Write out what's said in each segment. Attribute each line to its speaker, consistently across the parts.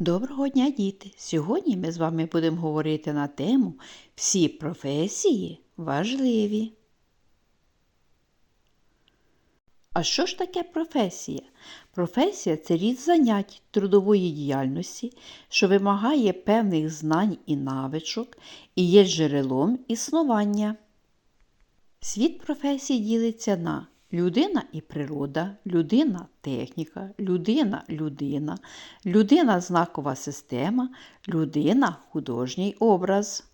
Speaker 1: Доброго дня, діти! Сьогодні ми з вами будемо говорити на тему Всі професії важливі. А що ж таке професія? Професія це рід занять трудової діяльності, що вимагає певних знань і навичок і є джерелом існування. Світ професій ділиться на людина і природа, людина техніка, людина людина, людина знакова система, людина художній образ.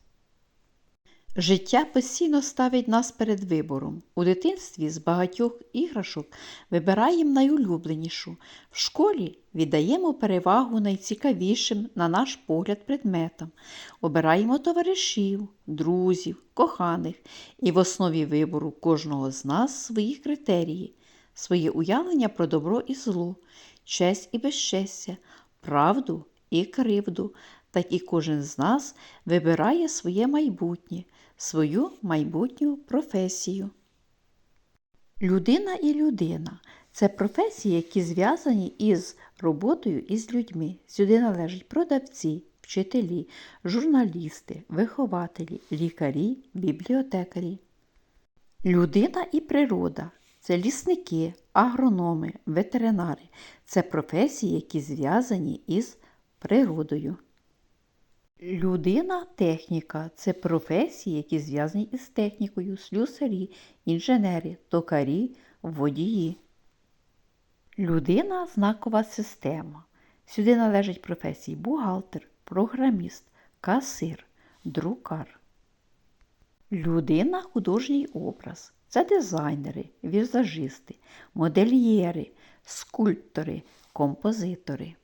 Speaker 1: Життя постійно ставить нас перед вибором. У дитинстві з багатьох іграшок вибираємо найулюбленішу. В школі віддаємо перевагу найцікавішим, на наш погляд, предметам. Обираємо товаришів, друзів, коханих, і в основі вибору кожного з нас свої критерії, своє уявлення про добро і зло, честь і безчестя, правду і кривду. Так і кожен з нас вибирає своє майбутнє, свою майбутню професію. Людина і людина це професії, які зв'язані із роботою із людьми. Сюди належать продавці, вчителі, журналісти, вихователі, лікарі, бібліотекарі. Людина і природа це лісники, агрономи, ветеринари. Це професії, які зв'язані із природою. Людина техніка це професії, які зв'язані із технікою, слюсарі, інженери, токарі, водії. Людина знакова система. Сюди належать професії бухгалтер, програміст, касир, друкар. Людина художній образ. Це дизайнери, візажисти, модельєри, скульптори, композитори.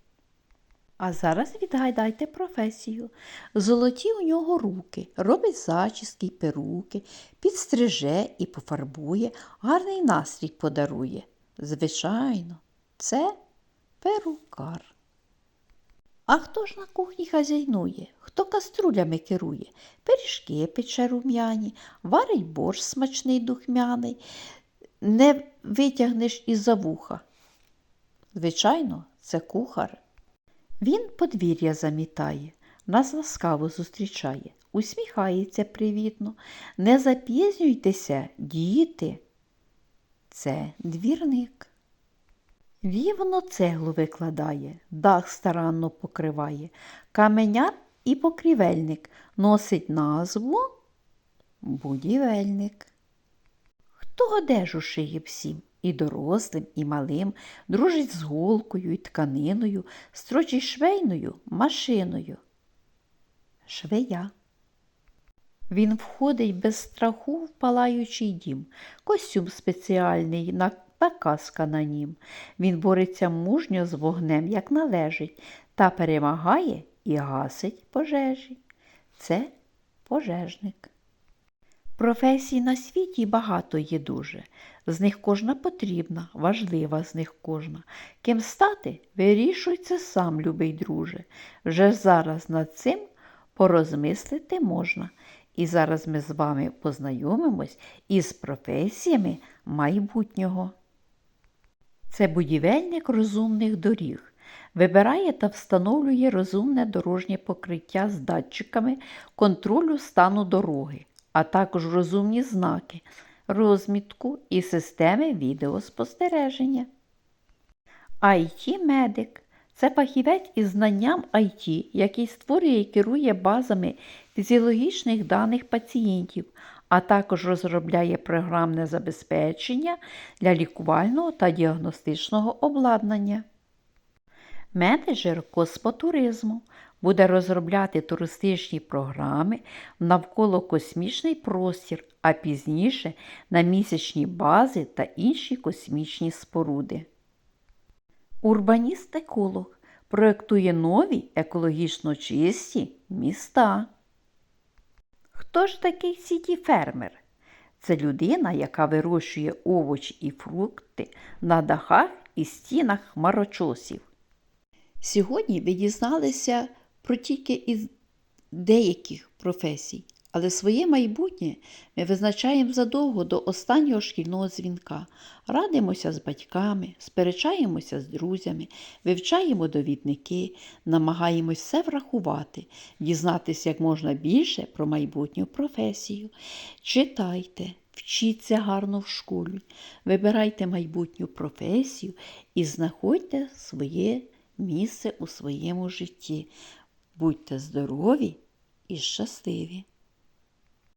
Speaker 1: А зараз відгадайте професію. Золоті у нього руки, робить зачіски й перуки, підстриже і пофарбує, гарний настрій подарує. Звичайно, це перукар. А хто ж на кухні хазяйнує? Хто каструлями керує? Пиріжки пече рум'яні, варить борщ смачний духмяний, не витягнеш із-за вуха. Звичайно, це кухар. Він подвір'я замітає, нас ласкаво зустрічає, усміхається привітно. Не запізнюйтеся, діти. Це двірник. Рівно цеглу викладає, дах старанно покриває, каменяр і покрівельник носить назву будівельник. Хто одежу шиє всім, і дорослим, і малим, дружить з голкою і тканиною, строчить швейною машиною. Швея. Він входить без страху в палаючий дім, костюм спеціальний, накаска на нім. Він бореться мужньо з вогнем, як належить, та перемагає і гасить пожежі. Це пожежник. Професій на світі багато є дуже. З них кожна потрібна, важлива з них кожна. Ким стати, вирішуй це сам, любий друже. Вже зараз над цим порозмислити можна. І зараз ми з вами познайомимось із професіями майбутнього. Це будівельник розумних доріг. Вибирає та встановлює розумне дорожнє покриття з датчиками контролю стану дороги, а також розумні знаки, розмітку і системи відеоспостереження. IT-медик це фахівець із знанням IT, який створює і керує базами фізіологічних даних пацієнтів, а також розробляє програмне забезпечення для лікувального та діагностичного обладнання. Менеджер космотуризму буде розробляти туристичні програми навколо космічний простір, а пізніше на місячні бази та інші космічні споруди. Урбаніст-еколог проєктує нові екологічно чисті міста. Хто ж такий сіті-фермер? Це людина, яка вирощує овочі і фрукти на дахах і стінах хмарочосів. Сьогодні ви дізналися про тільки із деяких професій, Але своє майбутнє ми визначаємо задовго до останнього шкільного дзвінка. Радимося з батьками, сперечаємося з друзями, вивчаємо довідники, намагаємось все врахувати, дізнатися як можна більше про майбутню професію. Читайте, вчіться гарно в школі, вибирайте майбутню професію і знаходьте своє місце у своєму житті. Будьте здорові і щасливі!